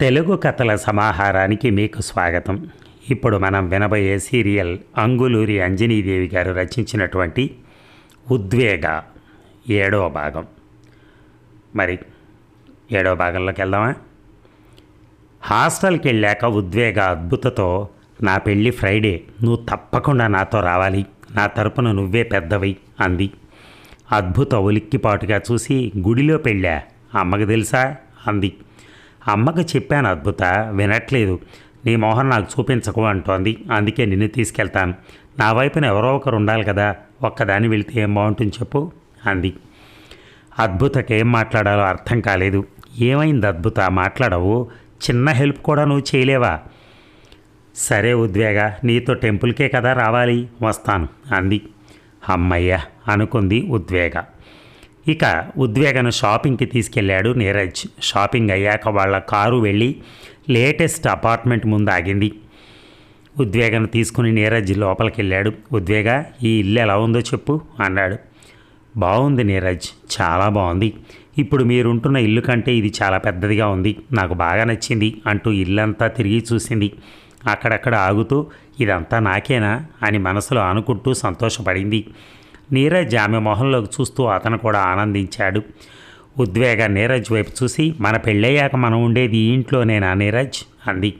తెలుగు కథల సమాహారానికి మీకు స్వాగతం. ఇప్పుడు మనం వినబోయే సీరియల్ అంగులూరి అంజనీదేవి గారు రచించినటువంటి ఉద్వేగ ఏడవ భాగం. మరి ఏడవ భాగంలోకి వెళ్దామా? హాస్టల్కి వెళ్ళాక ఉద్వేగ అద్భుతతో నా పెళ్ళి ఫ్రైడే నువ్వు తప్పకుండా నాతో రావాలి. నా తరపున నువ్వే పెద్దవి అంది. అద్భుత ఉలిక్కిపాటుగా చూసి గుడిలో పెళ్ళా? అమ్మకు తెలుసా? అంది. అమ్మకు చెప్పాను అద్భుత వినట్లేదు. నీ మోహన్ నాకు చూపించకు అంటోంది. అందుకే నిన్ను తీసుకెళ్తాను. నా వైపున ఎవరో ఒకరు ఉండాలి కదా ఒక్కదాని వెళితే ఏం బాగుంటుంది చెప్పు అంది. అద్భుతకి ఏం మాట్లాడాలో అర్థం కాలేదు. ఏమైంది అద్భుత మాట్లాడవు. చిన్న హెల్ప్ కూడా నువ్వు చేయలేవా? సరే ఉద్వేగ నీతో టెంపుల్కే కదా రావాలి వస్తాను అంది. అమ్మయ్య అనుకుంది ఉద్వేగ. ఇక ఉద్వేగను షాపింగ్కి తీసుకెళ్ళాడు నీరజ్. షాపింగ్ అయ్యాక వాళ్ళ కారు వెళ్ళి లేటెస్ట్ అపార్ట్మెంట్ ముందు ఆగింది. ఉద్వేగను తీసుకుని నీరజ్ లోపలికి వెళ్ళాడు ఉద్వేగ ఈ ఇల్లు ఎలా ఉందో చెప్పు అన్నాడు. బాగుంది నీరజ్ చాలా బాగుంది ఇప్పుడు మీరుంటున్న ఇల్లు కంటే ఇది చాలా పెద్దదిగా ఉంది. నాకు బాగా నచ్చింది అంటూ ఇల్లంతా తిరిగి చూసింది. అక్కడక్కడ ఆగుతూ ఇదంతా నాకేనా? అని మనసులో అనుకుంటూ సంతోషపడింది. నీరజ్ ఆమె మొహంలోకి చూస్తూ అతను కూడా ఆనందించాడు. ఉద్వేగ నీరజ్ వైపు చూసి మన పెళ్ళయ్యాక మనం ఉండేది ఈ ఇంట్లోనేనా నీరజ్? అంది.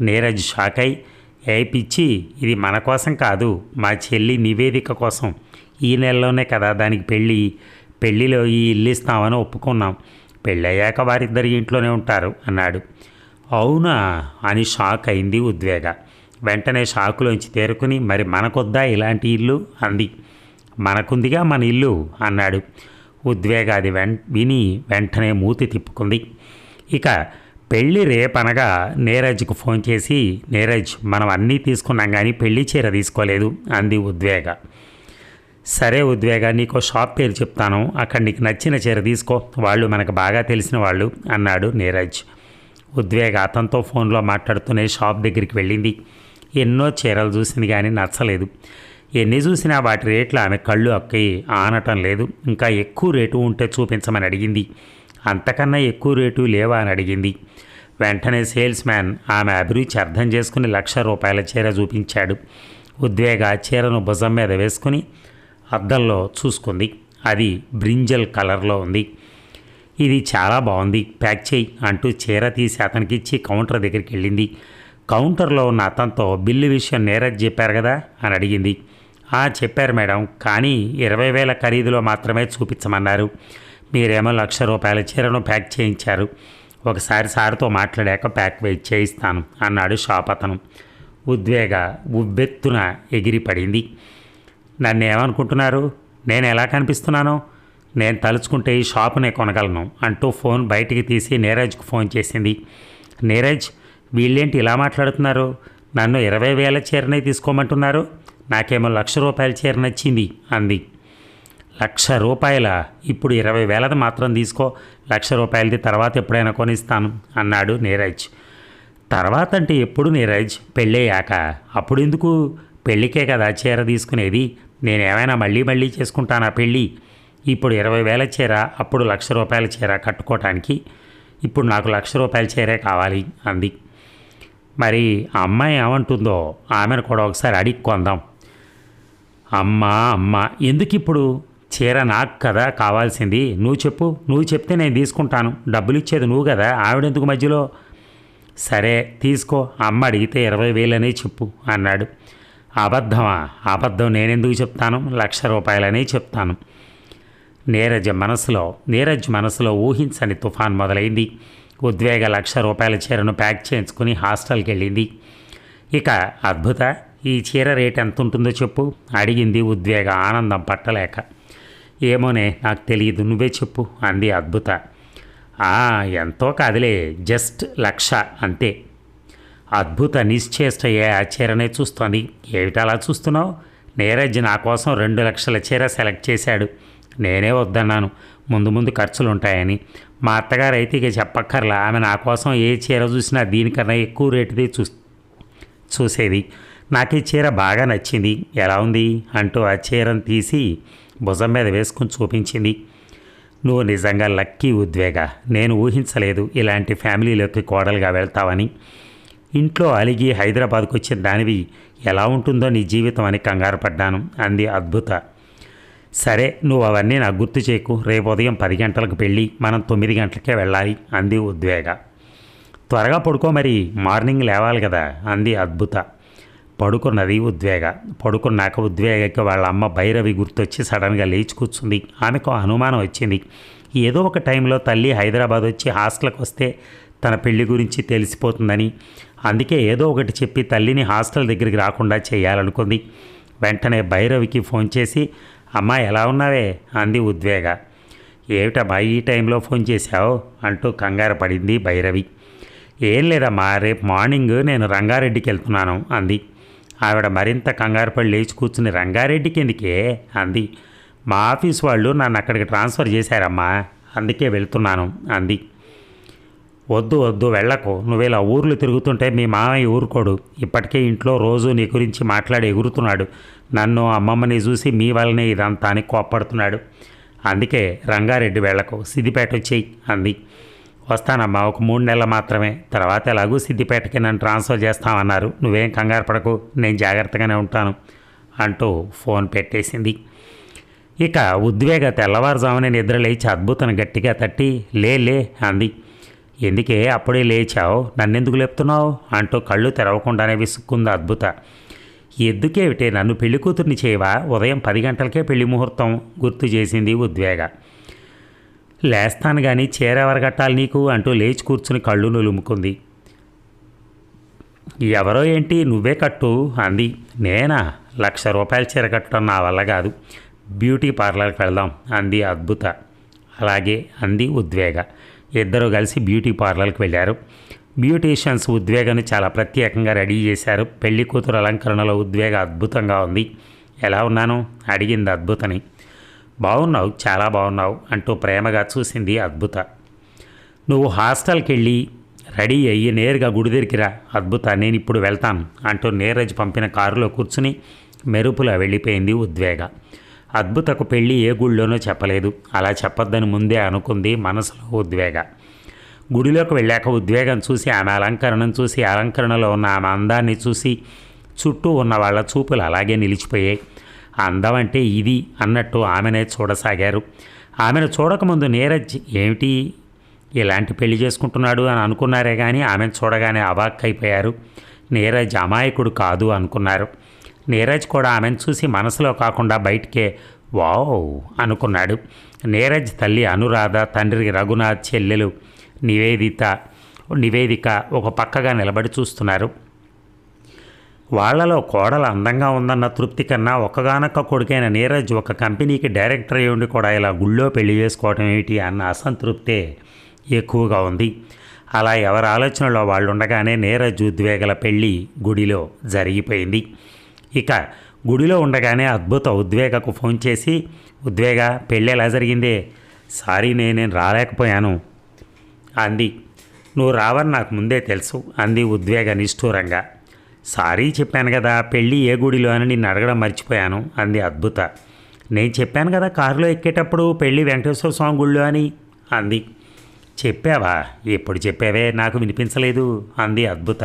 నీరజ్ షాక్ అయి ఏ పిచ్చి ఇది మన కోసం కాదు మా చెల్లి నివేదిక కోసం. ఈ నెలలోనే కదా దానికి పెళ్ళి పెళ్ళిలో ఈ ఇల్లు ఇస్తామని ఒప్పుకున్నాం. పెళ్ళయ్యాక వారిద్దరి ఇంట్లోనే ఉంటారు అన్నాడు. అవునా? అని షాక్ అయింది ఉద్వేగ. వెంటనే షాకులోంచి తేరుకుని మరి మనకొద్దా ఇలాంటి ఇల్లు? అంది. మనకుందిగా మన ఇల్లు అన్నాడు. ఉద్వేగాది వెం విని వెంటనే మూతి తిప్పుకుంది. ఇక పెళ్ళి రేపనగా నీరజ్కు ఫోన్ చేసి నీరజ్ మనం అన్నీ తీసుకున్నాం కానీ పెళ్ళి చీర తీసుకోలేదు అంది ఉద్వేగ. సరే ఉద్వేగ నీకో షాప్ పేరు చెప్తాను. అక్కడ నీకు నచ్చిన చీర తీసుకో. వాళ్ళు మనకు బాగా తెలిసిన వాళ్ళు అన్నాడు నీరజ్. ఉద్వేగ అతనితో ఫోన్లో మాట్లాడుతూనే షాప్ దగ్గరికి వెళ్ళింది. ఎన్నో చీరలు చూసింది కానీ నచ్చలేదు. ఎన్ని చూసినా వాటి రేట్లు ఆమె కళ్ళు అక్కి ఆనటం లేదు. ఇంకా ఎక్కువ రేటు ఉంటే చూపించమని అడిగింది. అంతకన్నా ఎక్కువ రేటు లేవా అని అడిగింది. వెంటనే సేల్స్ మ్యాన్ ఆమె అభిరుచి అర్థం చేసుకుని లక్ష రూపాయల చీర చూపించాడు. ఉద్వేగ చీరను భుజం మీద వేసుకుని అద్దంలో చూసుకుంది. అది బ్రింజల్ కలర్లో ఉంది. ఇది చాలా బాగుంది. ప్యాక్ చేయి అంటూ చీర తీసి అతనికి ఇచ్చి కౌంటర్ దగ్గరికి వెళ్ళింది. కౌంటర్లో ఉన్న అతనితో బిల్లు విషయం నేరజ్ చెప్పారు కదా? అని అడిగింది. చెప్పారు మేడం. కానీ ఇరవై వేల ఖరీదులో మాత్రమే చూపించమన్నారు. మీరేమో లక్ష రూపాయల చీరను ప్యాక్ చేయించారు. ఒకసారి సార్తో మాట్లాడాక ప్యాక్ వెయిట్ చేయిస్తాను అన్నాడు షాప్ అతను. ఉద్వేగ ఉబ్బెత్తున ఎగిరిపడింది. నన్ను ఏమనుకుంటున్నారు నేను ఎలా కనిపిస్తున్నానో? నేను తలుచుకుంటే ఈ షాపునే కొనగలను అంటూ ఫోన్ బయటికి తీసి నీరజ్కు ఫోన్ చేసింది. నీరజ్ వీళ్ళేంటి ఇలా మాట్లాడుతున్నారు? నన్ను ఇరవై వేల చీరనే తీసుకోమంటున్నారు? నాకేమో లక్ష రూపాయల చీర నచ్చింది అంది. లక్ష రూపాయల? ఇప్పుడు ఇరవై వేలది మాత్రం తీసుకో. లక్ష రూపాయలది తర్వాత ఎప్పుడైనా కొనిస్తాను అన్నాడు నీరజ్. తర్వాత అంటే ఎప్పుడు నీరజ్? పెళ్ళయ్యాక. అప్పుడు ఎందుకు పెళ్ళికే కదా చీర తీసుకునేది. నేను ఏమైనా మళ్ళీ మళ్ళీ చేసుకుంటానా పెళ్ళి? ఇప్పుడు ఇరవై వేల చీర అప్పుడు లక్ష రూపాయల చీర కట్టుకోవటానికి ఇప్పుడు నాకు లక్ష రూపాయల చీరే కావాలి అంది. మరి ఆ అమ్మాయి ఏమంటుందో ఆమెను కూడా ఒకసారి అడిగి కొందాం. అమ్మా అమ్మ ఎందుకిప్పుడు? చీర నాకు కదా కావాల్సింది. నువ్వు చెప్పు నువ్వు చెప్తే నేను తీసుకుంటాను. డబ్బులు ఇచ్చేది నువ్వు కదా ఆవిడెందుకు మధ్యలో? సరే తీసుకో అమ్మ అడిగితే ఇరవై వేలనే చెప్పు అన్నాడు. అబద్ధమా? అబద్ధం నేనెందుకు చెప్తాను? లక్ష రూపాయలనే చెప్తాను. నీరజ్ మనసులో నీరజ్ మనసులో ఊహించని తుఫాన్ మొదలైంది. ఉద్వేగ లక్ష రూపాయల చీరను ప్యాక్ చేయించుకుని హాస్టల్కి వెళ్ళింది ఇక అద్భుత ఈ చీర రేట్ ఎంత ఉంటుందో చెప్పు. అడిగింది ఉద్వేగ ఆనందం పట్టలేక. ఏమోనే నాకు తెలియదు నువ్వే చెప్పు అంది అద్భుత. ఎంతో కాదులే జస్ట్ లక్ష అంతే. అద్భుత నిశ్చేష్టయ్యే ఆ చీరనే చూస్తోంది. ఏమిటలా అలా చూస్తున్నావు? నీరజ్ నా కోసం రెండు లక్షల చీర సెలెక్ట్ చేశాడు. నేనే వద్దన్నాను. ముందు ముందు ఖర్చులు ఉంటాయని మా అత్తగారు అయితే ఇక చెప్పక్కర్లా. ఆమె నా కోసం ఏ చీర చూసినా దీనికన్నా ఎక్కువ రేటుది చూ చూసేది. నాకు ఈ చీర బాగా నచ్చింది. ఎలా ఉంది? అంటూ ఆ చీరను తీసి భుజం మీద వేసుకుని చూపించింది. నువ్వు నిజంగా లక్కీ ఉద్వేగ. నేను ఊహించలేదు ఇలాంటి ఫ్యామిలీలోకి కోడలుగా వెళ్తావని. ఇంట్లో అలిగి హైదరాబాద్కు వచ్చిన దానివి ఎలా ఉంటుందో నీ జీవితం అని కంగారు పడ్డాను అంది అద్భుత. సరే నువ్వు అవన్నీ నాకు గుర్తు చేయకు. రేపు ఉదయం పది గంటలకు పెళ్ళి. మనం తొమ్మిది గంటలకే వెళ్ళాలి అంది ఉద్వేగ. త్వరగా పడుకో మరి. మార్నింగ్ లేవాలి కదా అంది అద్భుత. పడుకున్నది ఉద్వేగ. పడుకున్నాక ఉద్వేగకి వాళ్ళ అమ్మ భైరవి గుర్తొచ్చి సడన్గా లేచి కూర్చుంది. ఆమెకు అనుమానం వచ్చింది. ఏదో ఒక టైంలో తల్లి హైదరాబాద్ వచ్చి హాస్టల్కి వస్తే తన పెళ్ళి గురించి తెలిసిపోతుందని. అందుకే ఏదో ఒకటి చెప్పి తల్లిని హాస్టల్ దగ్గరికి రాకుండా చేయాలనుకుంది. వెంటనే భైరవికి ఫోన్ చేసి అమ్మ ఎలా ఉన్నావే? అంది ఉద్వేగ. ఏమిటమ్మా ఈ టైంలో ఫోన్ చేశావు? అంటూ కంగారు పడింది భైరవి. ఏం లేదమ్మా రేపు మార్నింగ్ నేను రంగారెడ్డికి వెళ్తున్నాను అంది. ఆవిడ మరింత కంగారుపడి లేచి కూర్చుని రంగారెడ్డికి ఎందుకే అంది. మా ఆఫీస్ వాళ్ళు నన్ను అక్కడికి ట్రాన్స్ఫర్ చేశారమ్మా అందుకే వెళ్తున్నాను అంది. వద్దు వద్దు వెళ్ళకు. నువ్వేలా ఊర్లు తిరుగుతుంటే మీ మామయ్య ఊరుకోడు. ఇప్పటికే ఇంట్లో రోజు నీ గురించి మాట్లాడి ఎగురుతున్నాడు. నన్ను అమ్మమ్మని చూసి మీ వల్లనే ఇదంతా అని కోప్పడుతున్నాడు. అందుకే రంగారెడ్డి వెళ్ళకు సిద్దిపేట వచ్చేయి అంది. వస్తానమ్మా ఒక మూడు నెలలు మాత్రమే. తర్వాత ఎలాగూ సిద్దిపేటకి నన్ను ట్రాన్స్ఫర్ చేస్తామన్నారు. నువ్వేం కంగారు పడకు నేను జాగ్రత్తగానే ఉంటాను అంటూ ఫోన్ పెట్టేసింది. ఇక ఉద్వేగ తెల్లవారుజామునే నిద్ర లేచి అద్భుతం గట్టిగా తట్టి లేలే అంది. ఎందుకే అప్పుడే లేచావు? నన్నెందుకు లేపుతున్నావు? అంటూ కళ్ళు తెరవకుండానే విసుక్కుంది అద్భుత. ఎద్దుకేమిటే నన్ను పెళ్ళి కూతుర్ని చేయవా? ఉదయం పది గంటలకే పెళ్ళి ముహూర్తం గుర్తు చేసింది ఉద్వేగ. లేస్తాను కానీ చీరెవరు కట్టాలి నీకు అంటూ లేచి కూర్చుని కళ్ళు నులుముకుంది. ఎవరో ఏంటి నువ్వే కట్టు అంది. నేనా? లక్ష రూపాయల చీర కట్టడం నా వల్ల కాదు. బ్యూటీ పార్లర్కి వెళ్దాం అంది అద్భుత. అలాగే అంది ఉద్వేగ. ఇద్దరు కలిసి బ్యూటీ పార్లర్కి వెళ్ళారు. బ్యూటీషియన్స్ ఉద్వేగను చాలా ప్రత్యేకంగా రెడీ చేశారు. పెళ్ళి కూతురు అలంకరణలో ఉద్వేగ అద్భుతంగా ఉంది. ఎలా ఉన్నాను? అడిగింది అద్భుతని. బాగున్నావు చాలా బాగున్నావు అంటూ ప్రేమగా చూసింది అద్భుత. నువ్వు హాస్టల్కి వెళ్ళి రెడీ అయ్యి నేరుగా గుడి దగ్గరికిరా అద్భుత నేను ఇప్పుడు వెళ్తాను అంటూ నీరజ్ పంపిన కారులో కూర్చుని మెరుపులా వెళ్ళిపోయింది ఉద్వేగ. అద్భుతకు పెళ్ళి ఏ గుళ్ళోనో చెప్పలేదు అలా చెప్పొద్దని ముందే అనుకుంది మనసులో ఉద్వేగ. గుడిలోకి వెళ్ళాక ఉద్వేగం చూసి ఆమె అలంకరణను చూసి అలంకరణలో ఉన్న ఆమె అందాన్ని చూసి చుట్టూ ఉన్న వాళ్ళ చూపులు అలాగే నిలిచిపోయాయి. అందం అంటే ఇది అన్నట్టు ఆమెనే చూడసాగారు. ఆమెను చూడకముందు నీరజ్ ఏమిటి? ఇలాంటి పెళ్ళి చేసుకుంటున్నాడు అని అనుకున్నారే కానీ ఆమెను చూడగానే అవాక్కైపోయారు నీరజ్ అమాయకుడు కాదు అనుకున్నారు. నీరజ్ కూడా ఆమెను చూసి మనసులో కాకుండా బయటికే వావ్ అనుకున్నాడు. నీరజ్ తల్లి అనురాధ తండ్రి రఘునాథ్ చెల్లెలు నివేదిత నివేదిక ఒక పక్కగా నిలబడి చూస్తున్నారు. వాళ్ళలో కోడలు అందంగా ఉందన్న తృప్తి కన్నా ఒక్కగానొక్క కొడుకైన నీరజ్ ఒక కంపెనీకి డైరెక్టర్ అయి ఉండి కూడా ఇలా గుళ్ళో పెళ్ళి చేసుకోవటం ఏమిటి అన్న అసంతృప్తే ఎక్కువగా ఉంది. అలా ఎవరి ఆలోచనలో వాళ్ళు ఉండగానే నీరజ్ ఉద్వేగల పెళ్ళి గుడిలో జరిగిపోయింది. ఇక గుడిలో ఉండగానే అద్భుత ఉద్వేగకు ఫోన్ చేసి ఉద్వేగ పెళ్ళి ఎలా జరిగిందే? సారీ నేను రాలేకపోయాను. అంది. నువ్వు రావని నాకు ముందే తెలుసు అంది ఉద్వేగ నిష్ఠూరంగా. సారీ చెప్పాను కదా పెళ్ళి ఏ గుడిలో అని నిన్ను అడగడం మర్చిపోయాను అంది అద్భుత. నేను చెప్పాను కదా కారులో ఎక్కేటప్పుడు పెళ్ళి వెంకటేశ్వర స్వామి గుళ్ళో అని అంది. చెప్పావా? ఎప్పుడు చెప్పావే? నాకు వినిపించలేదు అంది అద్భుత.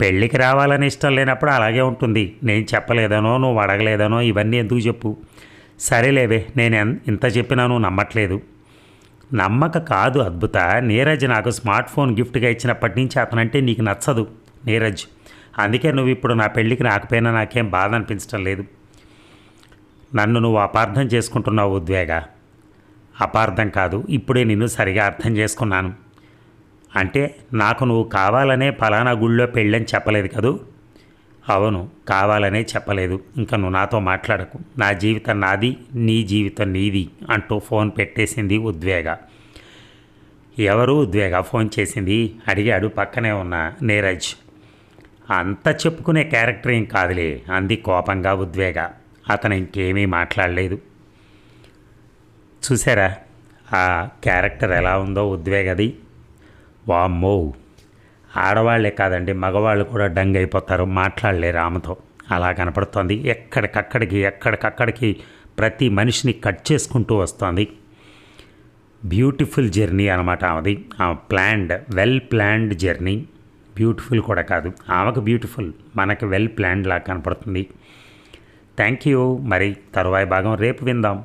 పెళ్ళికి రావాలని ఇష్టం లేనప్పుడు అలాగే ఉంటుంది. నేను చెప్పలేదనో నువ్వు అడగలేదనో ఇవన్నీ ఎందుకు చెప్పు? సరేలేవే నేను ఎన్- ఇంత చెప్పినా నువ్వు నమ్మట్లేదు. నమ్మక కాదు అద్భుత. నీరజ్ నాకు స్మార్ట్ ఫోన్ గిఫ్ట్గా ఇచ్చినప్పటి నుంచి అతనంటే నీకు నచ్చదు నీరజ్. అందుకే నువ్వు ఇప్పుడు నా పెళ్ళికి రాకపోయినా నాకేం బాధ అనిపించడం లేదు. నన్ను నువ్వు అపార్థం చేసుకుంటున్నావు ఉద్వేగ. అపార్థం కాదు ఇప్పుడే నిన్ను సరిగా అర్థం చేసుకున్నాను. అంటే నాకు నువ్వు కావాలనే ఫలానా గుళ్ళో పెళ్ళని చెప్పలేదు కదూ? అవును కావాలనే చెప్పలేదు. ఇంకా నువ్వు నాతో మాట్లాడకు. నా జీవితం నాది నీ జీవితం నీది అంటూ ఫోన్ పెట్టేసింది ఉద్వేగ. ఎవరు ఉద్వేగ ఫోన్ చేసింది? అడిగాడు పక్కనే ఉన్న నీరజ్. అంత చెప్పుకునే క్యారెక్టర్ ఏం కాదులే అంది కోపంగా ఉద్వేగ. అతను ఇంకేమీ మాట్లాడలేదు. చూసారా ఆ క్యారెక్టర్ ఎలా ఉందో ఉద్వేగది. వామ్మో ఆడవాళ్ళే కాదండి మగవాళ్ళు కూడా డంగ్ అయిపోతారు మాట్లాడలేరు ఆమెతో అలా కనపడుతోంది. ఎక్కడికక్కడికి ఎక్కడికక్కడికి ప్రతి మనిషిని కట్ చేసుకుంటూ వస్తోంది. బ్యూటిఫుల్ జర్నీ అనమాట ఆమెది. Planned well planned journey. Beautiful కూడా కాదు. ఆమెకు బ్యూటిఫుల్. మనకు వెల్ ప్లాన్డ్ లాగా కనపడుతుంది. థ్యాంక్ యూ మరి తరువాయి భాగం రేపు విందాం.